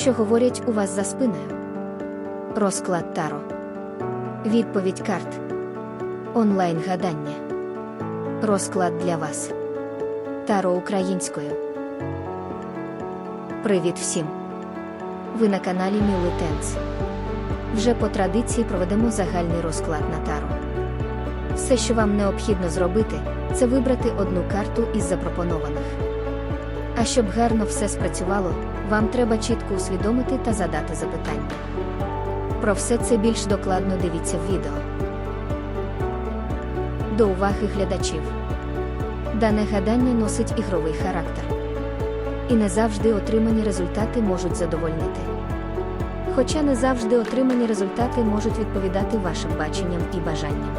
що говорять у вас за спиною. Розклад Таро. Відповідь карт. Онлайн гадання. Розклад для вас. Таро українською. Привіт всім! Ви на каналі Міли Тенс. Вже по традиції проведемо загальний розклад на таро. Все, що вам необхідно зробити, це вибрати одну карту із запропонованих. А щоб гарно все спрацювало, вам треба чітко усвідомити та задати запитання. Про все це більш докладно дивіться в відео. До уваги глядачів. Дане гадання носить ігровий характер. І не завжди отримані результати можуть задовольнити. Хоча не завжди отримані результати можуть відповідати вашим баченням і бажанням.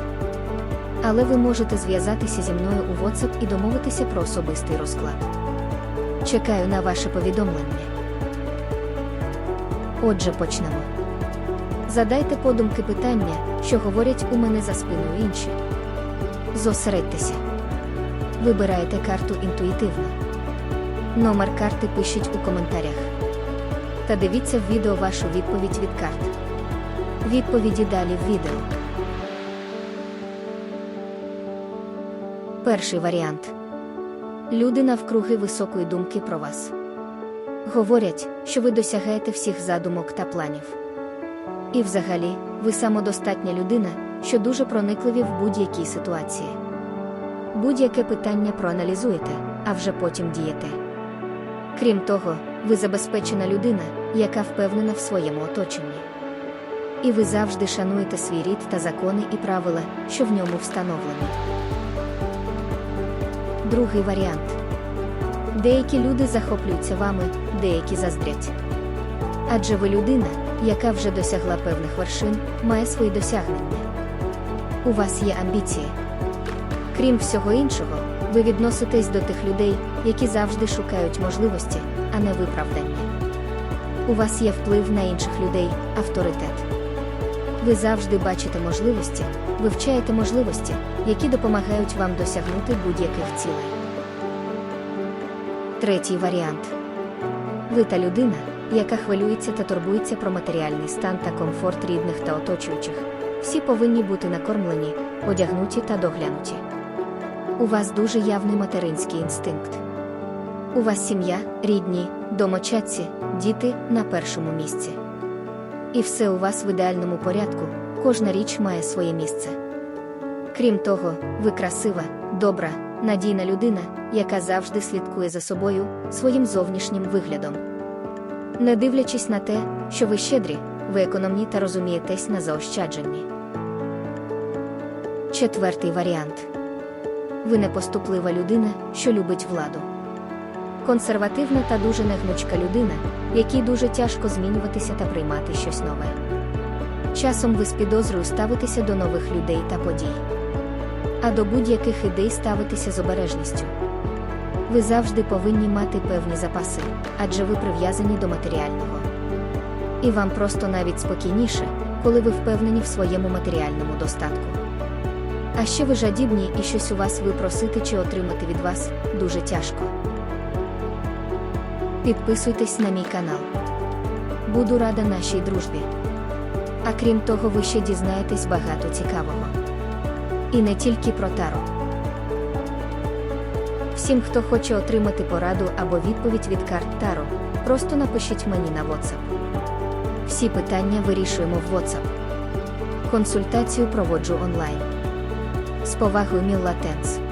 Але ви можете зв'язатися зі мною у WhatsApp і домовитися про особистий розклад. Чекаю на ваше повідомлення. Отже, почнемо. Задайте подумки питання, що говорять у мене за спиною інші. Зосередьтеся. Вибираєте карту інтуїтивно. Номер карти пишіть у коментарях. Та дивіться в відео вашу відповідь від карт. Відповіді далі в відео. Перший варіант. Люди навкруги високої думки про вас. Говорять, що ви досягаєте всіх задумок та планів. І взагалі, ви самодостатня людина, що дуже проникливі в будь-якій ситуації. Будь-яке питання проаналізуєте, а вже потім дієте. Крім того, ви забезпечена людина, яка впевнена в своєму оточенні. І ви завжди шануєте свій рід та закони і правила, що в ньому встановлені. Другий варіант. Деякі люди захоплюються вами, деякі заздрять. Адже ви людина, яка вже досягла певних вершин, має свої досягнення. У вас є амбіції. Крім всього іншого, ви відноситесь до тих людей, які завжди шукають можливості, а не виправдання. У вас є вплив на інших людей, авторитет. Ви завжди бачите можливості, вивчаєте можливості, які допомагають вам досягнути будь-яких цілей. Третій варіант. Ви та людина, яка хвилюється та турбується про матеріальний стан та комфорт рідних та оточуючих. Всі повинні бути накормлені, одягнуті та доглянуті. У вас дуже явний материнський інстинкт. У вас сім'я, рідні, домочадці, діти на першому місці. І все у вас в ідеальному порядку, кожна річ має своє місце. Крім того, ви красива, добра, надійна людина, яка завжди слідкує за собою, своїм зовнішнім виглядом. Не дивлячись на те, що ви щедрі, ви економні та розумієтесь на заощадженні. Четвертий варіант. Ви непоступлива людина, що любить владу. Консервативна та дуже негнучка людина, якій дуже тяжко змінюватися та приймати щось нове. Часом ви з підозрою ставитеся до нових людей та подій. А до будь-яких ідей ставитеся з обережністю. Ви завжди повинні мати певні запаси, адже ви прив'язані до матеріального. І вам просто навіть спокійніше, коли ви впевнені в своєму матеріальному достатку. А ще ви жадібні і щось у вас випросити чи отримати від вас дуже тяжко. Підписуйтесь на мій канал. Буду рада нашій дружбі. А крім того, ви ще дізнаєтесь багато цікавого. І не тільки про таро. Всім, хто хоче отримати пораду або відповідь від карт Таро, просто напишіть мені на WhatsApp. Всі питання вирішуємо в WhatsApp. Консультацію проводжу онлайн. З повагою Мілла Тенс.